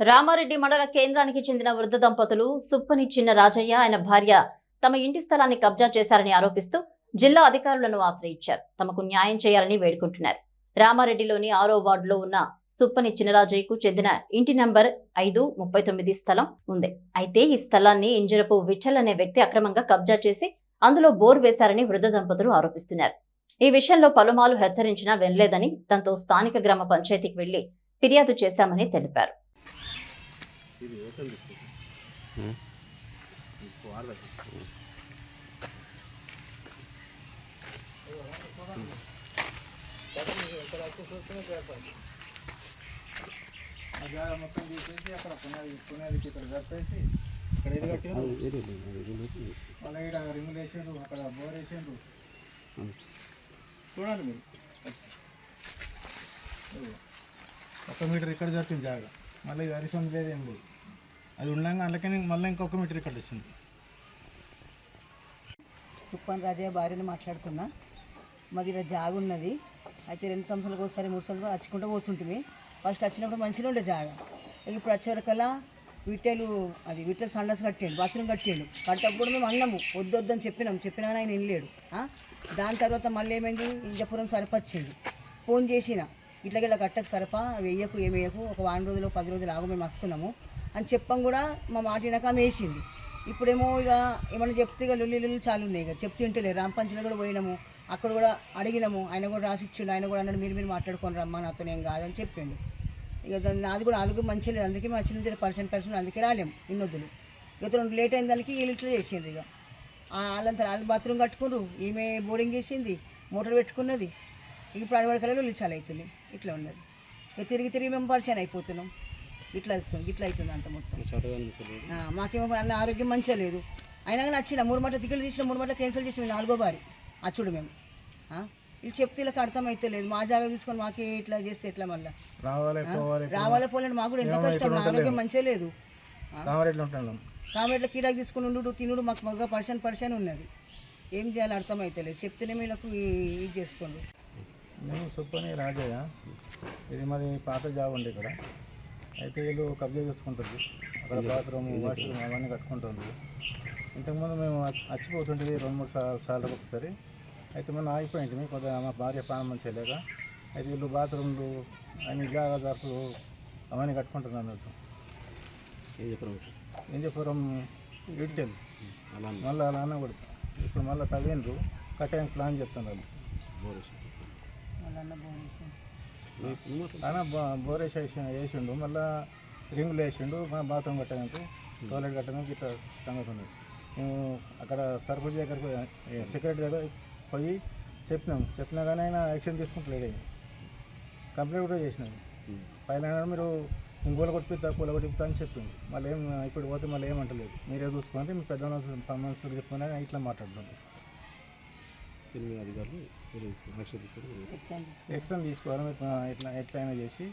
రామారెడ్డి మండల కేంద్రానికి చెందిన వృద్ధ దంపతులు సుప్పని చిన్న రాజయ్య ఆయన భార్య తమ ఇంటి స్థలాన్ని కబ్జా చేశారని ఆరోపిస్తూ జిల్లా అధికారులను ఆశ్రయించారు. తమకు న్యాయం చేయాలని వేడుకుంటున్నారు. రామారెడ్డిలోని ఆరో వార్డులో ఉన్న సుప్పని చినరాజయ్యకు చెందిన ఇంటి నంబర్ ఐదు ముప్పై తొమ్మిది స్థలం ఉంది. అయితే ఈ స్థలాన్ని ఇంజరపు విఠల్ అనే వ్యక్తి అక్రమంగా కబ్జా చేసి అందులో బోర్ వేశారని వృద్ధ దంపతులు ఆరోపిస్తున్నారు. ఈ విషయంలో పలుమార్లు హెచ్చరించినా వినలేదని తనతో స్థానిక గ్రామ పంచాయతీకి వెళ్ళి ఫిర్యాదు చేశామని తెలిపారు. ఇది ఓపెన్ తీసుకుంటాం Hmm. వాడదు మొత్తం తీసేసి అక్కడ పునాది పునాదికి ఇక్కడ కట్టేసి ఇక్కడ ఇది కట్టారు మళ్ళీ ఇక్కడ రింగులు వేసారు అక్కడ బోర్ వేసారు చూడండి మీరు ఇదిగో. ఒక మీటర్ ఇక్కడ జరిపింది జాగా మళ్ళీ ఇది అరిసొంది లేదు అది ఉండగా అందుకని మళ్ళీ ఇంకొక మీటర్ ఇక్కడ వచ్చింది సుప్పన్ రాజయ్య భార్యని మాట్లాడుతున్నా. మాది ఇలా జాగ ఉన్నది. అయితే రెండు సంవత్సరాలకు ఒకసారి మూడు సంవత్సరాలు వచ్చుకుంటూ పోతుంటుంది ఫస్ట్ వచ్చినప్పుడు మంచిగా ఉండే జాగ. ఇప్పుడు వచ్చేవరకల్లా విట్టెలు అది విట్టెలు సండస్ కట్టాడు బాత్రూమ్ కట్టాడు కట్టేటప్పుడు మేము అన్నాము వద్దొద్దని చెప్పినాం. చెప్పినా ఆయన వినలేడు. దాని తర్వాత మళ్ళీ ఏమైంది? ఇంజపురం సరిపచ్చింది. ఫోన్ చేసిన. ఇట్లా ఇలా కట్టకు సరప వెయ్యకు ఏమేయకు వేయకు? ఒక వారం రోజులు పది రోజులు ఆగు మేము వస్తున్నాము. అని చెప్పం కూడా మా మాట వినక ఆమె వేసింది. ఇప్పుడేమో ఇక ఏమైనా చెప్తే ఇక లుల్లి లొల్లి చాలు ఉన్నాయి ఇక. చెప్తే రామ్ రాంపంచలో కూడా పోయినాము. అక్కడ కూడా అడిగినాము. ఆయన కూడా రాసిచ్చిండు. ఆయన కూడా అన్నాడు మీరు మీరు మాట్లాడుకొని రమ్మా నాతో ఏం కాదని చెప్పిండు. ఇక నాది కూడా ఆరోగ్యం మంచిగా లేదు. అందుకే మా చిన్న చిన్న పర్సెంట్ పర్సెంట్ అందుకే రాలేము ఇన్నొద్దులు. ఇక రెండు లేట్ అయిన దానికి వీళ్ళు ఇట్లా చేసిండ్రు ఇక. వాళ్ళంతా వాళ్ళు బాత్రూమ్ కట్టుకున్నారు ఈమె బోర్డింగ్ చేసింది. మోటార్ పెట్టుకున్నది. ఇప్పుడు అడవడకలలో చాలు అవుతుంది. ఇట్లా ఉన్నది. ఇక తిరిగి తిరిగి మేము పరిచయం అయిపోతున్నాం. ఇట్లా వస్తుంది ఇట్లా అవుతుంది అంత మొత్తం. మాకేమో అన్న ఆరోగ్యం మంచిగా లేదు. అయినా కానీ వచ్చిన మూడు మట్ల టికెట్లు తీసిన మూడు మట్ల క్యాన్సిల్ చేసిన నాలుగో బారి. అచ్చుడు మేము. ఆ? వీళ్ళు చెప్తే ఇలా అర్థం అయితే లేదు. మా జాగా తీసుకొని మాకే ఇట్లా చేస్తే ఎట్లా మళ్ళీ? రావాలి పోవాలి రావాలా పోలేండి మాకు కూడా ఎంత కష్టం. నా ఆరోగ్యం మంచిగా లేదు. కామెట్ల కిరాకి తీసుకుని ఉండు తినుడు మాకు మగ్గ పర్సన్ పర్సన్ ఉన్నది. ఏం చేయాలో అర్థం అయితే లేదు. చెప్తేనే వీళ్ళకు ఈ- ఇది చేస్తుండ్రు. మేము సుప్పని రాజయ్య. ఇది మాది పాత జాబ్ ఉండే ఇక్కడ. అయితే వీళ్ళు కబ్జా చేసుకుంటారు అక్కడ బాత్రూమ్ వాష్రూమ్ అవన్నీ కట్టుకుంటుంది. ఇంతకుముందు మేము వచ్చిపోతుంటుంది రెండు మూడు సార్లు సార్లు ఒకసారి. అయితే మనం ఆగిపోయింది. కొద్దిగా మా భార్య ప్రాణం మంచిగా లేక. అయితే వీళ్ళు బాత్రూమ్లు అన్ని జాగా జరుపులు అవన్నీ కట్టుకుంటున్నారు అన్నట్టు ఇంజపురం ఇడ్టెల్ మళ్ళీ అలా అన్న కూడా ఇప్పుడు మళ్ళీ తగినరు కట్టడానికి ప్లాన్ చెప్తున్నారు. వాళ్ళ అన్న భోజనం బోరేసి వేసి వేసిండు. మళ్ళీ రింగులు వేసిండు. మన బాత్రూమ్ కట్టడానికి టాయిలెట్ కట్టడానికి ఇట్లా సంగతి ఉంది మేము అక్కడ సర్పంచ్ దగ్గరకు సెక్రటరీ దగ్గర పోయి చెప్పినాం. చెప్పినా కానీ ఆయన యాక్షన్ తీసుకుంటలేడు. కంప్లైంట్ కూడా చేసినాం పైన మీరు ఇంకోలు కొట్టిపిస్తా కూల కొట్టిపిస్తా అని చెప్పింది మళ్ళీ ఏం ఇప్పుడు పోతే మళ్ళీ ఏమంటలేదు. మీరే చూసుకోండి మీ పెద్ద మనసులకు చెప్పుకున్నా ఇట్లా మాట్లాడుతుంది. అధికారులు చర్య తీసుకుని ఎక్స్ట్రా తీసుకోవాలి ఎట్లా ఇట్లా ఎట్లయినా చేసి